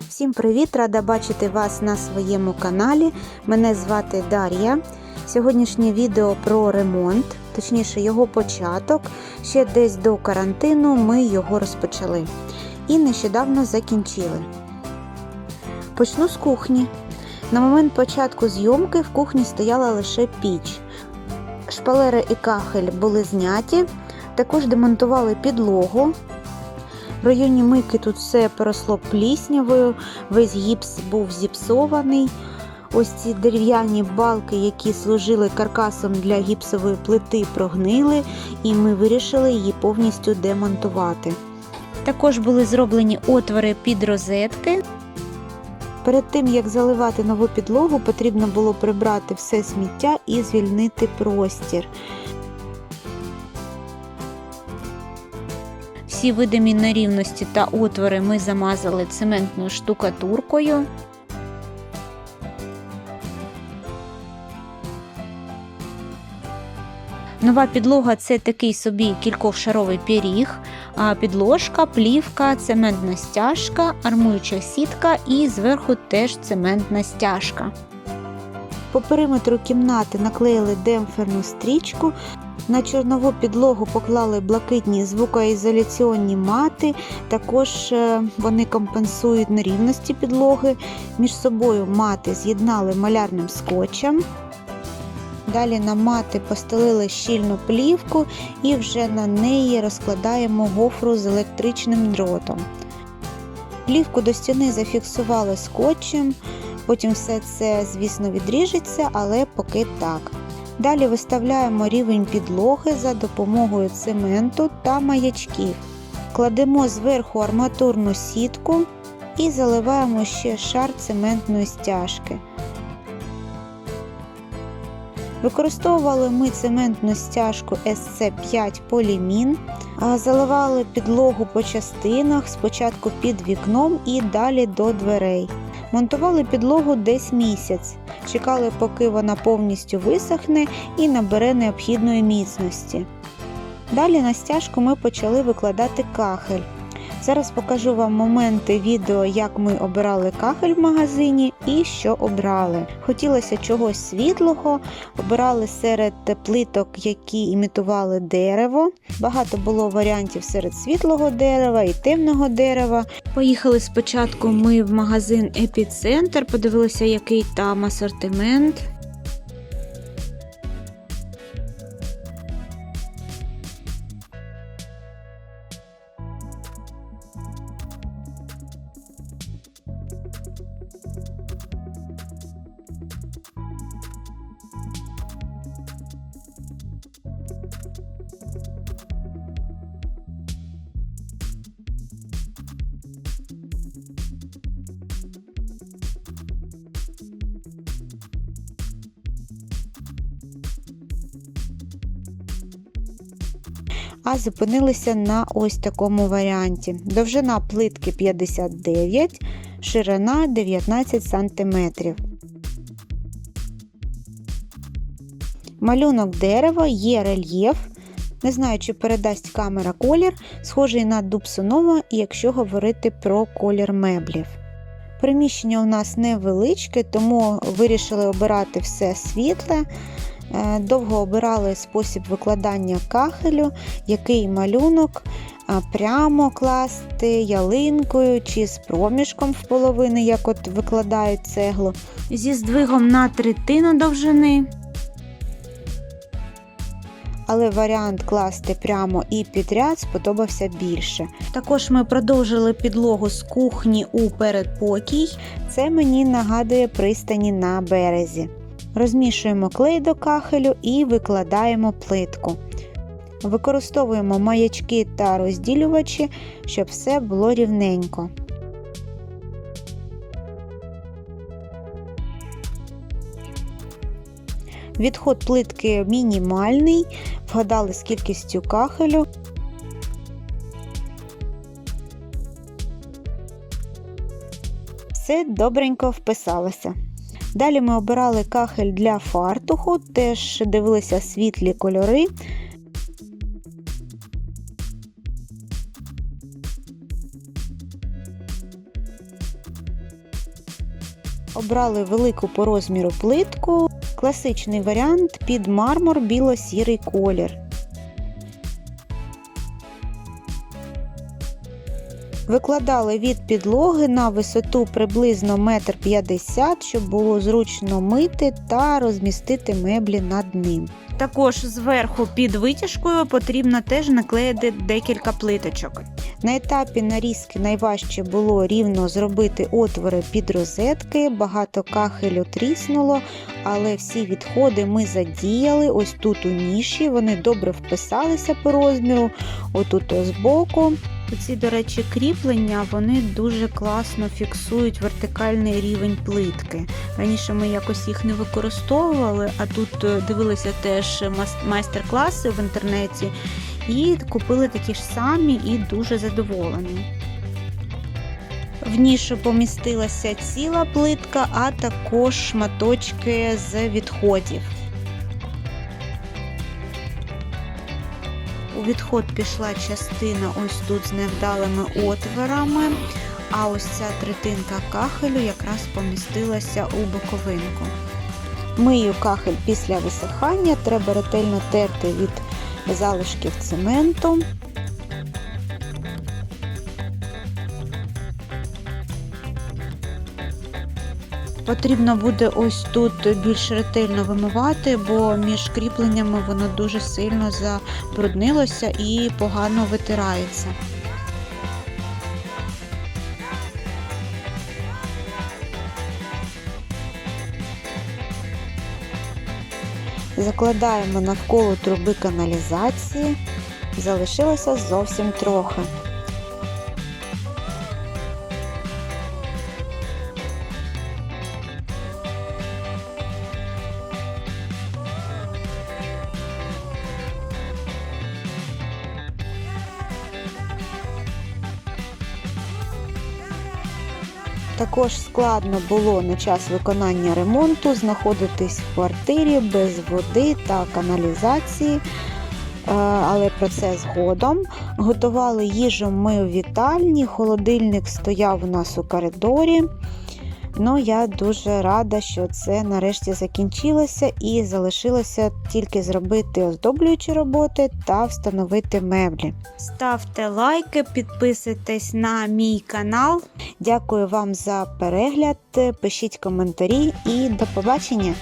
Всім привіт! Рада бачити вас на своєму каналі. Мене звати Дар'я. Сьогоднішнє відео про ремонт, точніше його початок. Ще десь до карантину ми його розпочали і нещодавно закінчили. Почну з кухні. На момент початку зйомки в кухні стояла лише піч. Шпалери і кахель були зняті, також демонтували підлогу. В районі мийки тут все поросло пліснявою, весь гіпс був зіпсований. Ось ці дерев'яні балки, які служили каркасом для гіпсової плити, прогнили, і ми вирішили її повністю демонтувати. Також були зроблені отвори під розетки. Перед тим як заливати нову підлогу, потрібно було прибрати все сміття і звільнити простір. Всі видимі нерівності та отвори ми замазали цементною штукатуркою. Нова підлога це такий собі кількошаровий пиріг, підложка, плівка, цементна стяжка, армуюча сітка і зверху теж цементна стяжка. По периметру кімнати наклеїли демпферну стрічку. На чорнову підлогу поклали блакитні звукоізоляційні мати, також е, вони компенсують нерівності підлоги. Між собою мати з'єднали малярним скотчем. Далі на мати постелили щільну плівку і вже на неї розкладаємо гофру з електричним дротом. Плівку до стіни зафіксували скотчем, потім все це, звісно, відріжеться, але поки так. Далі виставляємо рівень підлоги за допомогою цементу та маячків. Кладемо зверху арматурну сітку і заливаємо ще шар цементної стяжки. Використовували ми цементну стяжку SC5 Полімін, заливали підлогу по частинах, спочатку під вікном і далі до дверей. Монтували підлогу десь місяць, чекали, поки вона повністю висохне і набере необхідної міцності. Далі на стяжку ми почали викладати кахель. Зараз покажу вам моменти відео, як ми обирали кахель в магазині і що обрали. Хотілося чогось світлого, обирали серед плиток, які імітували дерево. Багато було варіантів серед світлого дерева і темного дерева. Поїхали спочатку ми в магазин Епіцентр, подивилися, який там асортимент. А зупинилися на ось такому варіанті. Довжина плитки 59, ширина 19 см. Малюнок дерева є рельєф. Не знаю, чи передасть камера колір, схожий на дубсонова, якщо говорити про колір меблів. Приміщення у нас невеличке, тому вирішили обирати все світле. Довго обирали спосіб викладання кахелю, який малюнок прямо класти ялинкою чи з проміжком в половини, як от викладають цеглу, зі здвигом на третину довжини. Але варіант класти прямо і підряд сподобався більше. Також ми продовжили підлогу з кухні у передпокій. Це мені нагадує пристані на березі. Розмішуємо клей до кахелю і викладаємо плитку. Використовуємо маячки та розділювачі, щоб все було рівненько. Відход плитки мінімальний, вгадали з кількістю кахелю. Все добренько вписалося. Далі ми обирали кахель для фартуху, теж дивилися світлі кольори. Обрали велику по розміру плитку, класичний варіант під мармур біло-сірий колір. Викладали від підлоги на висоту приблизно 1,50 м, щоб було зручно мити та розмістити меблі над ним. Також зверху під витяжкою потрібно теж наклеїти декілька плиточок. На етапі нарізки найважче було рівно зробити отвори під розетки, багато кахелю тріснуло, але всі відходи ми задіяли ось тут у ніші, вони добре вписалися по розміру, отут збоку. Ці, до речі, кріплення вони дуже класно фіксують вертикальний рівень плитки. Раніше ми якось їх не використовували, а тут е, дивилися теж майстер-класи в інтернеті і купили такі ж самі і дуже задоволені. В нішу помістилася ціла плитка, а також шматочки з відходів. У відход пішла частина ось тут з невдалими отворами, а ось ця третинка кахелю якраз помістилася у боковинку. Мию кахель після висихання, треба ретельно терти від залишків цементу. Потрібно буде ось тут більш ретельно вимивати, бо між кріпленнями воно дуже сильно забруднилося і погано витирається. Закладаємо навколо труби каналізації. Залишилося зовсім трохи. Також складно було на час виконання ремонту знаходитись в квартирі без води та каналізації, Е, але про це згодом. Готували їжу ми у вітальні, холодильник стояв у нас у коридорі. Ну, я дуже рада, що це нарешті закінчилося і залишилося тільки зробити оздоблюючі роботи та встановити меблі. Ставте лайки, підписуйтесь на мій канал. Дякую вам за перегляд, пишіть коментарі і до побачення!